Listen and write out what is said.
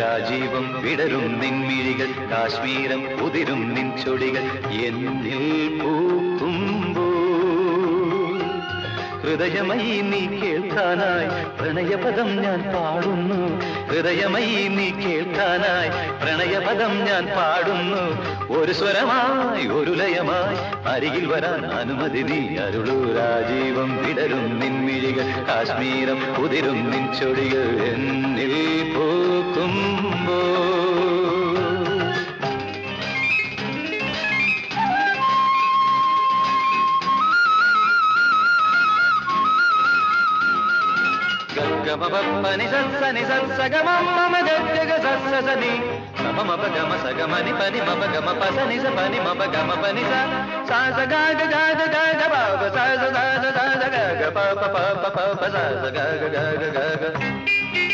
രാജീവം വിടരും നിൻമിഴികൾ കാശ്മീരം ഉതിരും നിൻ ചൊടികൾ എന്നിൽ പൂക്കുമ്പോ. ഹൃദയമയി നീ കേൾക്കാനായി പ്രണയപദം ഞാൻ പാടുന്നു. ഹൃദയമയി നീ കേൾക്കാനായി പ്രണയപദം ഞാൻ പാടുന്നു. ഒരു സ്വരമായി ഒരു ലയമായി അരികിൽ വരാൻ അനുമതി നീ അരുളൂ. രാജീവം വിടരും നിൻമിഴികൾ കാശ്മീരം പുതിരും നിൻ ചൊടികൾ എന്നിൽ പൂക്കുമ്പോ గమపని సని సత్స గమ గగ సత్సని మమ మప గమ సగమని పని మప గమ పసని స పని మప గమ పని స సా స గా గ గా గ గ గ పా ప స స స స స స గ గ ప ప ప ప ప ప స స గ గ గ గ గ గ